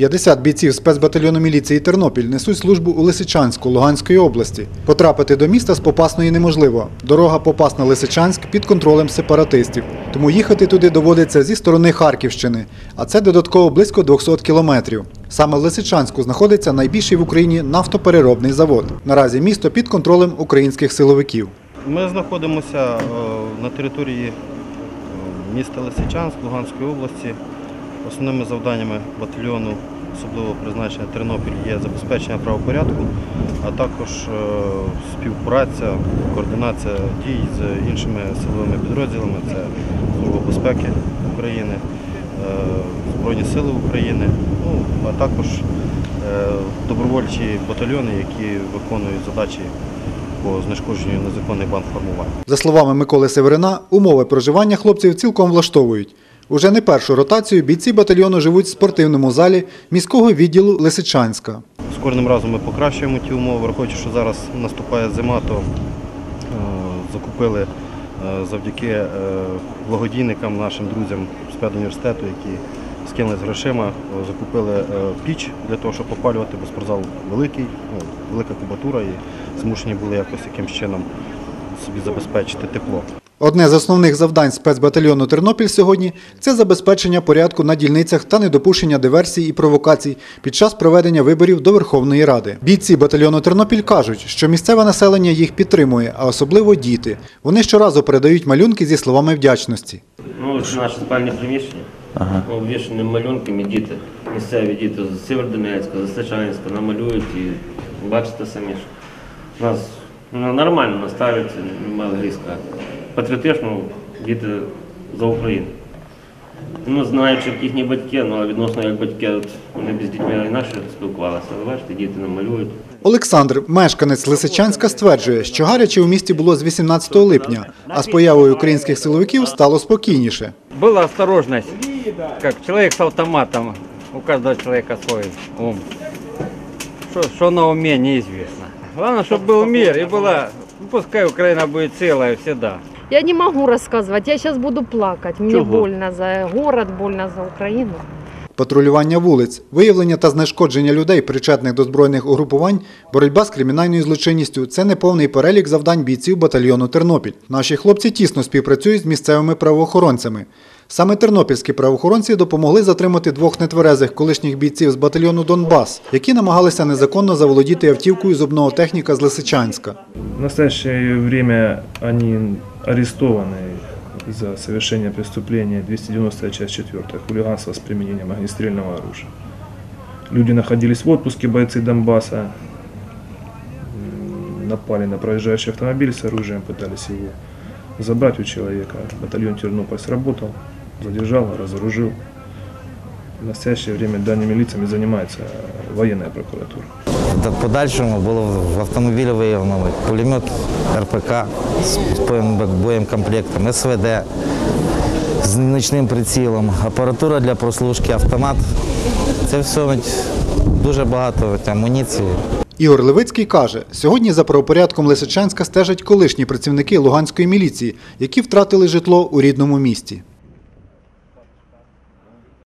50 бійців спецбатальйону міліції Тернопіль несуть службу у Лисичанську Луганської області. Потрапити до міста з Попасної неможливо. Дорога Попасна-Лисичанськ під контролем сепаратистів. Тому їхати туди доводиться зі сторони Харківщини, а це додатково близько 200 кілометрів. Саме в Лисичанську знаходиться найбільший в Україні нафтопереробний завод. Наразі місто під контролем українських силовиків. Ми знаходимося е, на території е, міста Лисичанськ Луганської області. Основними завданнями батальйону особливого призначення Тернопіль є забезпечення правопорядку, а також е, співпраця, координація дій з іншими силовими підрозділами. Це Служба безпеки України, е, Збройні Сили України, ну, а також е, добровольчі батальйони, які виконують задачі по знешкодженню незаконних бандформувань. За словами Миколи Северина, умови проживання хлопців цілком влаштовують. Уже не першу ротацію бійці батальйону живуть в спортивному залі міського відділу Лисичанська. З кожним разом ми покращуємо ті умови, враховуючи, що зараз наступає зима, то е, закупили е, завдяки е, благодійникам, нашим друзям з педуніверситету, які скинули з грошима, закупили піч для того, щоб опалювати, бо спортзал великий, ну, велика кубатура і змушені були якось якимось чином собі забезпечити тепло. Одне з основних завдань спецбатальйону Тернопіль сьогодні це забезпечення порядку на дільницях та недопущення диверсій і провокацій під час проведення виборів до Верховної Ради. Бійці батальйону Тернопіль кажуть, що місцеве населення їх підтримує, а особливо діти. Вони щоразу передають малюнки зі словами вдячності. Ну, ось наше спальне приміщення. Ага. Обвішані малюнками діти, місцеві діти з Сєвєродонецька, з Стачанська намалюють і бачите самі, що нас ну, нормально наставляться, немає грі сказати Патріотично діти за Україну. Ну, знаючи як їхні батьки, ну а відносно як батьки, от вони б з дітьми інакше спілкувалися. Ви бачите, діти намалюють. Олександр, мешканець Лисичанська, стверджує, що гаряче у місті було з 18 липня, а з появою українських силовиків стало спокійніше. Была осторожность, как человек с автоматом, у каждого человека свой ум. Что, что на уме, неизвестно. Главное, чтобы был мир и была, ну, пускай Украина будет целая всегда. я не могу рассказывать, я сейчас буду плакать. Мне Чого? больно за город, больно за Україну. Патрулювання вулиць, виявлення та знешкодження людей, причетних до збройних угрупувань, боротьба з кримінальною злочинністю це не повний перелік завдань бійців батальйону Тернопіль. Наші хлопці тісно співпрацюють з місцевими правоохоронцями. Саме тернопільські правоохоронці допомогли затримати двох нетверезих колишніх бійців з батальйону Донбас, які намагалися незаконно заволодіти автівкою зубного техніка з Лисичанська. В настоящее время они арестованы за совершение преступления 290 часть 4 хулиганство с применением огнестрельного оружия. Люди находились в отпуске, бойцы Донбасса м, напали на проезжающий автомобиль с оружием, пытались его забрать у человека. Батальон Тернополь сработал, задержал, разоружил. В настоящее время данными лицами занимается военная прокуратура. В подальшому було в автомобілі виявлено пулемет РПК з боємкомплектом, СВД з нічним прицілом, апаратура для прослушки, автомат. Це все дуже багато амуніції. Ігор Левицький каже, сьогодні за правопорядком Лисичанська стежать колишні працівники Луганської міліції, які втратили житло у рідному місті.